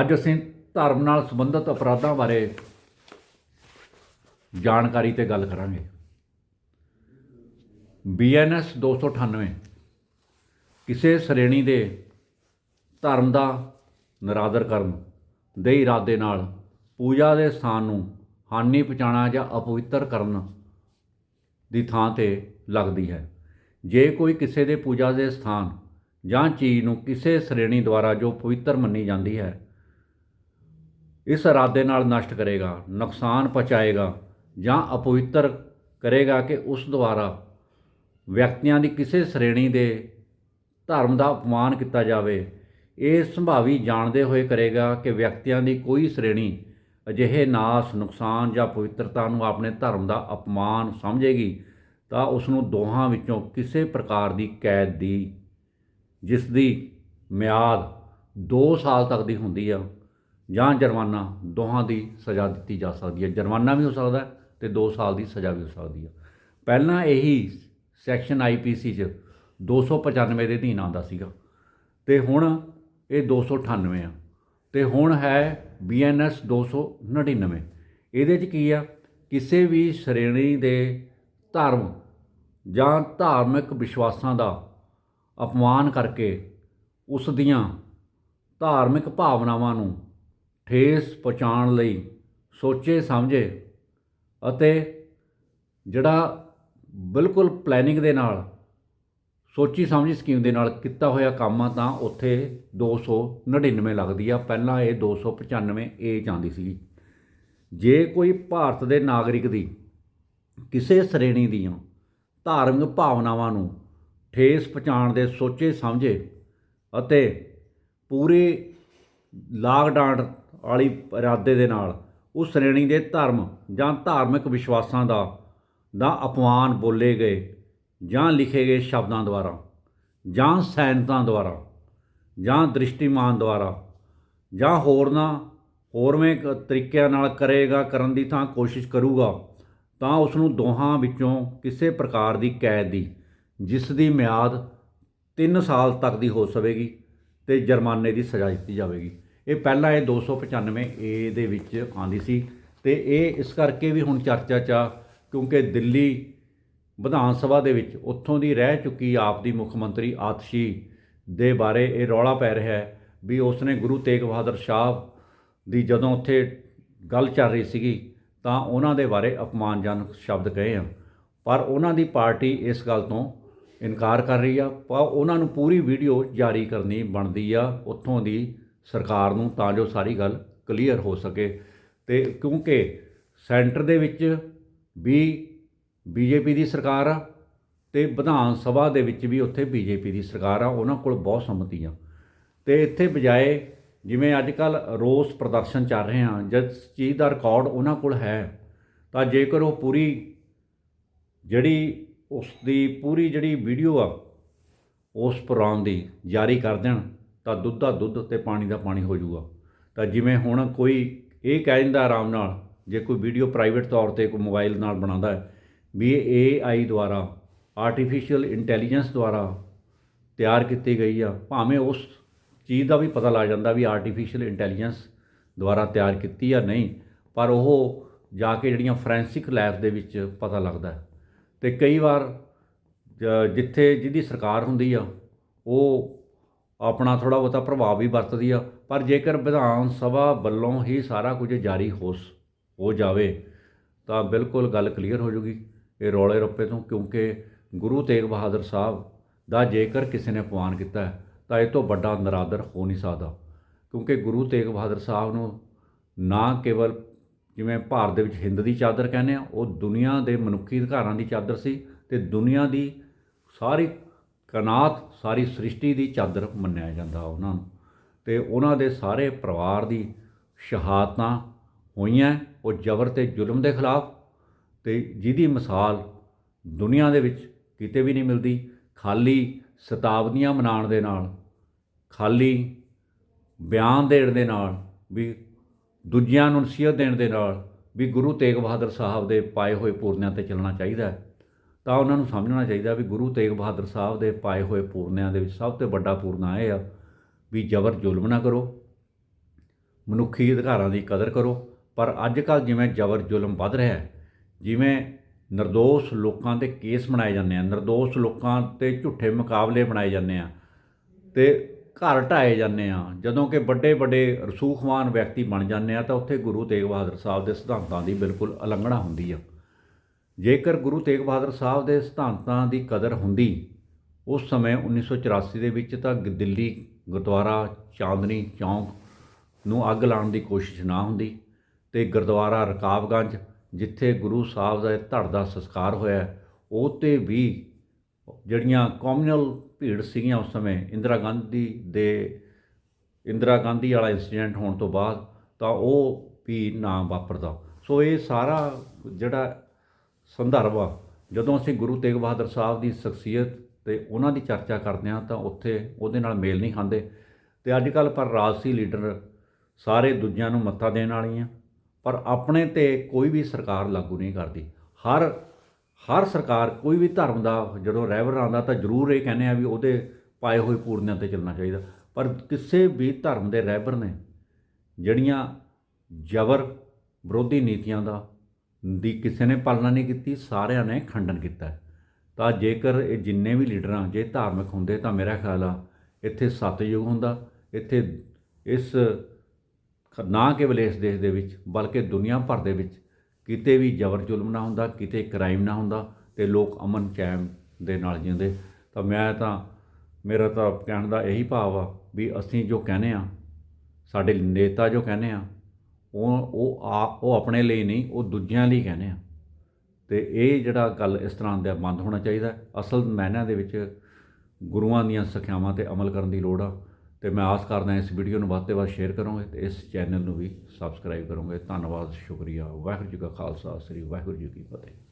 ਅੱਜ ਅਸੀਂ ਧਰਮ ਨਾਲ ਸੰਬੰਧਿਤ ਅਪਰਾਧਾਂ ਬਾਰੇ ਜਾਣਕਾਰੀ ਤੇ ਗੱਲ ਕਰਾਂਗੇ। ਬੀਐਨਐਸ 298 ਕਿਸੇ ਸ਼੍ਰੇਣੀ ਦੇ ਧਰਮ ਦਾ ਨਿਰਾਦਰ ਕਰਨ ਦੇ ਇਰਾਦੇ ਨਾਲ ਪੂਜਾ ਦੇ ਸਥਾਨ ਨੂੰ ਹਾਨੀ ਪਹੁੰਚਾਉਣਾ ਜਾਂ ਅਪਵਿੱਤਰ ਕਰਨ ਦੀ ਥਾਂ ਤੇ ਲੱਗਦੀ ਹੈ। ਜੇ ਕੋਈ ਕਿਸੇ ਦੇ ਪੂਜਾ ਦੇ ਸਥਾਨ ਜਾਂ ਚੀਜ਼ ਨੂੰ ਕਿਸੇ ਸ਼੍ਰੇਣੀ ਦੁਆਰਾ ਜੋ ਪਵਿੱਤਰ ਮੰਨੀ ਜਾਂਦੀ ਹੈ ਇਸ ਇਰਾਦੇ ਨਾਲ ਨਸ਼ਟ ਕਰੇਗਾ, ਨੁਕਸਾਨ ਪਹੁੰਚਾਏਗਾ ਜਾਂ ਅਪਵਿੱਤਰ ਕਰੇਗਾ ਕਿ ਉਸ ਦੁਆਰਾ ਵਿਅਕਤੀਆਂ ਦੀ ਕਿਸੇ ਸ਼੍ਰੇਣੀ ਦੇ ਧਰਮ ਦਾ ਅਪਮਾਨ ਕੀਤਾ ਜਾਵੇ। ਇਹ ਸੰਭਾਵੀ ਜਾਣਦੇ ਹੋਏ ਕਰੇਗਾ ਕਿ ਵਿਅਕਤੀਆਂ ਦੀ ਕੋਈ ਸ਼੍ਰੇਣੀ ਅਜਿਹੇ ਨਾਸ, ਨੁਕਸਾਨ ਜਾਂ ਪਵਿੱਤਰਤਾ ਨੂੰ ਆਪਣੇ ਧਰਮ ਦਾ ਅਪਮਾਨ ਸਮਝੇਗੀ ਤਾਂ ਉਸ ਨੂੰ ਦੋਹਾਂ ਵਿੱਚੋਂ ਕਿਸੇ ਪ੍ਰਕਾਰ ਦੀ ਕੈਦ ਦੀ, ਜਿਸ ਦੀ ਮਿਆਦ 2 ਸਾਲ ਤੱਕ ਦੀ ਹੁੰਦੀ ਆ। ਜਾਂ ਜੁਰਮਾਨਾ ਦੋਹਾਂ ਦੀ ਸਜ਼ਾ ਦਿੱਤੀ ਜਾ ਸਕਦੀ ਹੈ। ਜੁਰਮਾਨਾ ਵੀ ਹੋ ਸਕਦਾ ਹੈ ਤੇ 2 ਸਾਲ ਦੀ ਸਜ਼ਾ ਵੀ ਹੋ ਸਕਦੀ ਹੈ। ਪਹਿਲਾਂ ਇਹੀ ਸੈਕਸ਼ਨ ਆਈਪੀਸੀ 'ਚ 295 ਦੇ ਅਧੀਨ ਆਉਂਦਾ ਸੀਗਾ ਤੇ ਹੁਣ ਇਹ 298 ਆ ਤੇ ਹੁਣ ਹੈ ਬੀਐਨਐਸ 299 ਇਹਦੇ 'ਚ ਕੀ ਆ? ਕਿਸੇ ਵੀ ਸ਼੍ਰੇਣੀ ਦੇ ਧਰਮ ਜਾਂ ਧਾਰਮਿਕ ਵਿਸ਼ਵਾਸਾਂ ਦਾ ਅਪਮਾਨ ਕਰਕੇ ਉਸ ਦੀਆਂ ਧਾਰਮਿਕ ਭਾਵਨਾਵਾਂ ਨੂੰ ਠੇਸ ਪਹੁੰਚਾਉਣ ਲਈ ਸੋਚੇ, ਸਮਝੇ ਅਤੇ ਜਿਹੜਾ ਬਿਲਕੁਲ ਪਲੈਨਿੰਗ ਦੇ ਨਾਲ, ਸੋਚੀ, ਸਮਝੀ ਸਕੀਮ ਦੇ ਨਾਲ ਕੀਤਾ ਹੋਇਆ ਕੰਮ ਆ, ਤਾਂ ਉੱਥੇ 299 ਲੱਗਦੀ ਆ। ਪਹਿਲਾਂ ਇਹ 295 ਏ ਜਾਂਦੀ ਸੀ ਜੇ ਕੋਈ ਭਾਰਤ ਦੇ ਨਾਗਰਿਕ ਦੀ ਕਿਸੇ ਸ਼੍ਰੇਣੀ ਦੀਆਂ ਧਾਰਮਿਕ ਭਾਵਨਾਵਾਂ ਨੂੰ ਠੇਸ ਪਹੁੰਚਾਉਣ ਦੇ ਸੋਚੇ, ਸਮਝੇ ਅਤੇ ਪੂਰੇ ਲਾਕਡਾਊਨ ਵਾਲੀ ਇਰਾਦੇ ਦੇ ਨਾਲ, ਉਸ ਸ਼੍ਰੇਣੀ ਦੇ ਧਰਮ ਜਾਂ ਧਾਰਮਿਕ ਵਿਸ਼ਵਾਸਾਂ ਦਾ ਦਾ ਅਪਮਾਨ ਬੋਲੇ ਗਏ ਜਾਂ ਲਿਖੇ ਗਏ ਸ਼ਬਦਾਂ ਦੁਆਰਾ, ਜਾਂ ਸੈਨਿਕਾਂ ਦੁਆਰਾ, ਜਾਂ ਦ੍ਰਿਸ਼ਟੀਮਾਨ ਦੁਆਰਾ, ਜਾਂ ਹੋਰਨਾਂ, ਹੋਰਵੇਂ ਕ- ਤਰੀਕਿਆਂ ਨਾਲ ਕਰੇਗਾ, ਕਰਨ ਦੀ ਥਾਂ ਕੋਸ਼ਿਸ਼ ਕਰੂਗਾ, ਤਾਂ ਉਸ ਨੂੰ ਦੋਹਾਂ ਵਿੱਚੋਂ ਕਿਸੇ ਪ੍ਰਕਾਰ ਦੀ ਕੈਦ ਦੀ, ਜਿਸ ਦੀ ਮਿਆਦ 3 ਸਾਲ ਤੱਕ ਦੀ ਹੋ ਸਵੇਗੀ ਤੇ ਜੁਰਮਾਨੇ ਦੀ ਸਜ਼ਾ ਦਿੱਤੀ ਜਾਵੇਗੀ। ਇਹ ਪਹਿਲਾਂ ਇਹ 295 ਏ ਦੇ ਵਿੱਚ ਆਂਦੀ ਸੀ ਤੇ ਇਹ ਇਸ ਕਰਕੇ ਵੀ ਹੁਣ ਚਰਚਾ 'ਚ ਆ, ਕਿਉਂਕਿ ਦਿੱਲੀ ਵਿਧਾਨ ਸਭਾ ਦੇ ਵਿੱਚ ਉੱਥੋਂ ਦੀ ਰਹਿ ਚੁੱਕੀ ਆਪ ਦੀ ਮੁੱਖ ਮੰਤਰੀ ਆਤਸ਼ੀ ਦੇ ਬਾਰੇ ਇਹ ਰੌਲਾ ਪੈ ਰਿਹਾ ਹੈ ਵੀ ਉਸਨੇ ਗੁਰੂ ਤੇਗ ਬਹਾਦਰ ਸ਼ਾਹ ਦੀ ਜਦੋਂ ਉੱਥੇ ਗੱਲ ਚੱਲ ਰਹੀ ਸੀਗੀ, ਤਾਂ ਉਹਨਾਂ ਦੇ ਬਾਰੇ ਅਪਮਾਨਜਨਕ ਸ਼ਬਦ ਕਹੇ ਆ। ਪਰ ਉਹਨਾਂ ਦੀ ਪਾਰਟੀ ਇਸ ਗੱਲ ਤੋਂ ਇਨਕਾਰ ਕਰ ਰਹੀ ਆ, ਪਰ ਉਹਨਾਂ ਨੂੰ ਪੂਰੀ ਵੀਡੀਓ ਜਾਰੀ ਕਰਨੀ ਬਣਦੀ ਆ, ਉੱਥੋਂ ਦੀ ਸਰਕਾਰ ਨੂੰ ਤਾਂ ਜੋ ਸਾਰੀ ਗੱਲ ਕਲੀਅਰ ਹੋ ਸਕੇ ਤੇ ਕਿਉਂਕਿ ਸੈਂਟਰ ਦੇ ਵਿੱਚ ਵੀ ਬੀਜੇਪੀ ਦੀ ਸਰਕਾਰ ਆ ਤੇ ਵਿਧਾਨ ਸਭਾ ਦੇ ਵਿੱਚ ਵੀ ਉੱਥੇ ਬੀਜੇਪੀ ਦੀ ਸਰਕਾਰ ਆ, ਉਹਨਾਂ ਕੋਲ ਬਹੁਤ ਸੰਮਤੀ ਆ। ਤੇ ਇੱਥੇ ਬਜਾਏ ਜਿਵੇਂ ਅੱਜ ਕੱਲ ਰੋਸ ਪ੍ਰਦਰਸ਼ਨ ਚੱਲ ਰਹੇ ਆ ਜਦ ਚੀਜ਼ ਦਾ ਰਿਕਾਰਡ ਉਹਨਾਂ ਕੋਲ ਹੈ, ਤਾਂ ਜੇਕਰ ਉਹ ਪੂਰੀ ਜਿਹੜੀ ਉਸ ਦੀ ਪੂਰੀ ਜਿਹੜੀ ਵੀਡੀਓ ਆ, ਉਸ ਪ੍ਰੋਗਰਾਮ ਦੀ ਜਾਰੀ ਕਰ ਦੇਣ ਤਾਂ ਦੁੱਧ ਦਾ ਦੁੱਧ ਤੇ ਪਾਣੀ ਦਾ ਪਾਣੀ ਹੋ ਜਾਊਗਾ। ਤਾਂ ਜਿਵੇਂ ਹੁਣ ਕੋਈ ਇਹ ਕਹਿ ਦਿੰਦਾ ਆਰਾਮ ਨਾਲ, ਜੇ ਕੋਈ ਵੀਡੀਓ ਪ੍ਰਾਈਵੇਟ ਤੌਰ ਤੇ ਕੋਈ ਮੋਬਾਈਲ ਨਾਲ ਬਣਾਉਂਦਾ ਹੈ, ਵੀ ਇਹ AI ਦੁਆਰਾ ਆਰਟੀਫੀਸ਼ੀਅਲ ਇੰਟੈਲੀਜੈਂਸ ਦੁਆਰਾ ਤਿਆਰ ਕੀਤੀ ਗਈ ਆ, ਭਾਵੇਂ ਉਸ ਚੀਜ਼ ਦਾ ਵੀ ਪਤਾ ਲੱਗ ਜਾਂਦਾ ਵੀ ਆਰਟੀਫੀਸ਼ੀਅਲ ਇੰਟੈਲੀਜੈਂਸ ਦੁਆਰਾ ਤਿਆਰ ਕੀਤੀ ਆ ਨਹੀਂ, ਪਰ ਉਹ ਜਾ ਕੇ ਜਿਹੜੀਆਂ ਫੋਰੈਂਸਿਕ ਲੈਬ ਦੇ ਵਿੱਚ ਪਤਾ ਲੱਗਦਾ ਹੈ। ਤੇ ਕਈ ਵਾਰ ਜਿੱਥੇ ਜਿਹਦੀ ਸਰਕਾਰ ਹੁੰਦੀ ਆ, ਉਹ ਆਪਣਾ ਥੋੜਾ ਬਹੁਤਾ ਪ੍ਰਭਾਵ ਵੀ ਵਰਤਦੀ ਆ ਪਰ ਜੇਕਰ ਵਿਧਾਨ ਸਭਾ ਵੱਲੋਂ ਹੀ ਸਾਰਾ ਕੁਝ ਜਾਰੀ ਹੋ ਸ- ਹੋ ਜਾਵੇ ਤਾਂ ਬਿਲਕੁਲ ਗੱਲ ਕਲੀਅਰ ਹੋ ਜੂਗੀ ਇਹ ਰੌਲੇ ਰੱਪੇ ਤੋਂ ਕਿਉਂਕਿ ਗੁਰੂ ਤੇਗ ਬਹਾਦਰ ਸਾਹਿਬ ਦਾ ਜੇਕਰ ਕਿਸੇ ਨੇ ਅਪਮਾਨ ਕੀਤਾ ਹੈ, ਤਾਂ ਇਹ ਤੋਂ ਵੱਡਾ ਨਰਾਦਰ ਹੋ ਨਹੀਂ ਸਕਦਾ। ਕਿਉਂਕਿ ਗੁਰੂ ਤੇਗ ਬਹਾਦਰ ਸਾਹਿਬ ਨੂੰ ਨਾ ਕੇਵਲ ਜਿਵੇਂ ਭਾਰਤ ਦੇ ਵਿੱਚ ਹਿੰਦ ਦੀ ਚਾਦਰ ਕਹਿੰਦੇ ਆ ਉਹ ਦੁਨੀਆ ਦੇ ਮਨੁੱਖੀ ਅਧਿਕਾਰਾਂ ਦੀ ਚਾਦਰ ਸੀ ਤੇ ਦੁਨੀਆ ਦੀ ਸਾਰੀ ਕਨਾਤ ਸਾਰੀ ਸ੍ਰਿਸ਼ਟੀ ਦੀ ਚਾਦਰ ਮੰਨਿਆ ਜਾਂਦਾ ਉਹਨਾਂ ਨੂੰ ਤੇ ਉਹਨਾਂ ਦੇ ਸਾਰੇ ਪਰਿਵਾਰ ਦੀ ਸ਼ਹਾਦਤਾਂ ਹੋਈਆਂ, ਉਹ ਜ਼ਬਰ ਤੇ ਜ਼ੁਲਮ ਦੇ ਖਿਲਾਫ ਤੇ ਜਿਹਦੀ ਮਿਸਾਲ ਦੁਨੀਆ ਦੇ ਵਿੱਚ ਕਿਤੇ ਵੀ ਨਹੀਂ ਮਿਲਦੀ, ਖਾਲੀ ਸ਼ਤਾਬਦੀਆਂ ਮਨਾਉਣ ਦੇ ਨਾਲ, ਖਾਲੀ ਬਿਆਨ ਦੇਣ ਦੇ ਨਾਲ, ਵੀ ਦੂਜਿਆਂ ਨੂੰ ਨਸੀਹਤ ਦੇਣ ਦੇ ਨਾਲ ਵੀ ਗੁਰੂ ਤੇਗ ਬਹਾਦਰ ਸਾਹਿਬ ਦੇ ਪਾਏ ਹੋਏ ਪੂਰਨਿਆਂ ਤੇ ਚੱਲਣਾ ਚਾਹੀਦਾ ਹੈ। ਤਾਂ ਉਹਨਾਂ ਨੂੰ ਸਮਝਣਾ ਚਾਹੀਦਾ ਵੀ ਗੁਰੂ ਤੇਗ ਬਹਾਦਰ ਸਾਹਿਬ ਦੇ ਪਾਏ ਹੋਏ ਪੂਰਨਿਆਂ ਦੇ ਵਿੱਚ ਸਭ ਤੋਂ ਵੱਡਾ ਪੂਰਨਾ ਇਹ ਆ, ਵੀ ਜ਼ਬਰ ਜ਼ੁਲਮ ਨਾ ਕਰੋ, ਮਨੁੱਖੀ ਅਧਿਕਾਰਾਂ ਦੀ ਕਦਰ ਕਰੋ। ਪਰ ਅੱਜ ਕੱਲ ਜਿਵੇਂ ਜ਼ਬਰ ਜ਼ੁਲਮ ਵੱਧ ਰਿਹਾ ਹੈ, ਜਿਵੇਂ ਨਿਰਦੋਸ਼ ਲੋਕਾਂ ਤੇ ਕੇਸ ਬਣਾਏ ਜਾਂਦੇ ਆ, ਨਿਰਦੋਸ਼ ਲੋਕਾਂ ਤੇ ਝੂਠੇ ਮੁਕਾਬਲੇ ਬਣਾਏ ਜਾਂਦੇ ਆ ਤੇ ਘਰ ਢਾਏ ਜਾਂਦੇ ਆ, ਜਦੋਂ ਕਿ ਵੱਡੇ ਵੱਡੇ ਰਸੂਖਵਾਨ ਵਿਅਕਤੀ ਬਣ ਜਾਂਦੇ ਆ, ਤਾਂ ਉੱਥੇ ਗੁਰੂ ਤੇਗ ਬਹਾਦਰ ਸਾਹਿਬ ਦੇ ਸਿਧਾਂਤਾਂ ਦੀ ਬਿਲਕੁਲ ਉਲੰਘਣਾ ਹੁੰਦੀ ਆ। ਜੇਕਰ ਗੁਰੂ ਤੇਗ ਬਹਾਦਰ ਸਾਹਿਬ ਦੇ ਸਿਧਾਂਤਾਂ ਦੀ ਕਦਰ ਹੁੰਦੀ, ਉਸ ਸਮੇਂ 1984 ਦੇ ਵਿੱਚ ਤਾਂ ਗ- ਦਿੱਲੀ, ਗੁਰਦੁਆਰਾ, ਚਾਂਦਨੀ ਚੌਂਕ ਨੂੰ ਅੱਗ ਲਾਉਣ ਦੀ ਕੋਸ਼ਿਸ਼ ਨਾ ਹੁੰਦੀ ਤੇ ਗੁਰਦੁਆਰਾ ਰਕਾਬਗੰਜ, ਜਿੱਥੇ ਗੁਰੂ ਸਾਹਿਬ ਦਾ ਧੜ ਦਾ ਸੰਸਕਾਰ ਹੋਇਆ ਉਹ 'ਤੇ ਵੀ ਜਿਹੜੀਆਂ ਕਮਿਊਨਲ ਭੀੜ ਸੀਗੀਆਂ ਉਸ ਸਮੇਂ, ਇੰਦਰਾ ਗਾਂਧੀ ਦੇ, ਇੰਦਰਾ ਗਾਂਧੀ ਵਾਲਾ ਇਨਸੀਡੈਂਟ ਹੋਣ ਤੋਂ ਬਾਅਦ, ਤਾਂ ਉਹ ਵੀ ਨਾ ਵਾਪਰਦਾ। ਸੋ ਇਹ ਸਾਰਾ ਜਿਹੜਾ ਸੰਦਰਭ ਆ। ਜਦੋਂ ਅਸੀਂ ਗੁਰੂ ਤੇਗ ਬਹਾਦਰ ਸਾਹਿਬ ਦੀ ਸ਼ਖਸੀਅਤ ਤੇ ਉਹਨਾਂ ਦੀ ਚਰਚਾ ਕਰਦੇ ਹਾਂ ਤਾਂ ਉੱਥੇ ਉਹਦੇ ਨਾਲ ਮੇਲ ਨਹੀਂ ਖਾਂਦੇ। ਤੇ ਅੱਜ ਕੱਲ ਪਰ ਰਾਜਸੀ ਲੀਡਰ ਸਾਰੇ ਦੂਜਿਆਂ ਨੂੰ ਮੱਥਾ ਦੇਣ ਵਾਲੀਆਂ, ਪਰ ਆਪਣੇ ਤੇ ਕੋਈ ਵੀ ਸਰਕਾਰ ਲਾਗੂ ਨਹੀਂ ਕਰਦੀ। ਹਰ ਹਰ ਸਰਕਾਰ, ਕੋਈ ਵੀ ਧਰਮ ਦਾ ਜਦੋਂ ਰਹਿਬਰ ਆਉਂਦਾ ਤਾਂ ਜ਼ਰੂਰ ਇਹ ਕਹਿੰਦੇ ਆ ਵੀ ਉਹਦੇ ਪਾਏ ਹੋਏ ਪੂਰਨਿਆਂ ਤੇ ਚੱਲਣਾ ਚਾਹੀਦਾ। ਪਰ ਕਿਸੇ ਵੀ ਧਰਮ ਦੇ ਰਹਿਬਰ ਨੇ ਜਿਹੜੀਆਂ ਜ਼ਬਰ ਵਿਰੋਧੀ ਨੀਤੀਆਂ ਦਾ ਦੀ ਕਿਸੇ ਨੇ ਪਾਲਣਾ ਨਹੀਂ ਕੀਤੀ, ਸਾਰਿਆਂ ਨੇ ਖੰਡਨ ਕੀਤਾ। ਤਾਂ ਜੇਕਰ ਇਹ ਜਿੰਨੇ ਵੀ ਲੀਡਰਾਂ, ਜੇ ਧਾਰਮਿਕ ਹੁੰਦੇ ਤਾਂ ਮੇਰਾ ਖਿਆਲ ਆ ਇੱਥੇ ਸਤਯੁਗ ਹੁੰਦਾ। ਇੱਥੇ ਇਸ ਨਾ ਕੇਵਲ ਇਸ ਦੇਸ਼ ਦੇ ਵਿੱਚ, ਬਲਕਿ ਦੁਨੀਆ ਭਰ ਦੇ ਵਿੱਚ ਕਿਤੇ ਵੀ ਜ਼ਬਰ ਜ਼ੁਲਮ ਨਾ ਹੁੰਦਾ, ਕਿਤੇ ਕ੍ਰਾਈਮ ਨਾ ਹੁੰਦਾ ਤੇ ਲੋਕ ਅਮਨ ਚੈਨ ਦੇ ਨਾਲ ਜਿਉਂਦੇ। ਤਾਂ ਮੈਂ ਤਾਂ, ਮੇਰਾ ਤਾਂ ਕਹਿਣ ਦਾ ਇਹੀ ਭਾਵ ਆ ਵੀ ਅਸੀਂ ਜੋ ਕਹਿੰਦੇ ਆ, ਸਾਡੇ ਨੇਤਾ ਜੋ ਕਹਿੰਦੇ ਆ ਉਹ ਉਹ ਆ, ਉਹ ਆਪਣੇ ਲਈ ਨਹੀਂ, ਉਹ ਦੂਜਿਆਂ ਲਈ ਕਹਿੰਦੇ ਆ। ਤੇ ਇਹ ਜਿਹੜਾ ਗੱਲ ਇਸ ਤਰ੍ਹਾਂ ਦਾ ਬੰਦ ਹੋਣਾ ਚਾਹੀਦਾ ਅਸਲ ਮਾਇਨਿਆਂ ਦੇ ਵਿੱਚ ਗੁਰੂਆਂ ਦੀਆਂ ਸਿੱਖਿਆਵਾਂ ਤੇ ਅਮਲ ਕਰਨ ਦੀ ਲੋੜ ਆ। ਤੇ ਮੈਂ ਆਸ ਕਰਦਾ ਇਸ ਵੀਡੀਓ ਨੂੰ ਵੱਧ ਤੋਂ ਵੱਧ ਸ਼ੇਅਰ ਕਰੋਗੇ ਤੇ ਇਸ ਚੈਨਲ ਨੂੰ ਵੀ ਸਬਸਕ੍ਰਾਈਬ ਕਰੋਗੇ। ਧੰਨਵਾਦ, ਸ਼ੁਕਰੀਆ। ਵਾਹਿਗੁਰੂ ਜੀ ਕਾ ਖਾਲਸਾ, ਸ੍ਰੀ ਵਾਹਿਗੁਰੂ ਜੀ ਕੀ ਫਤਿਹ।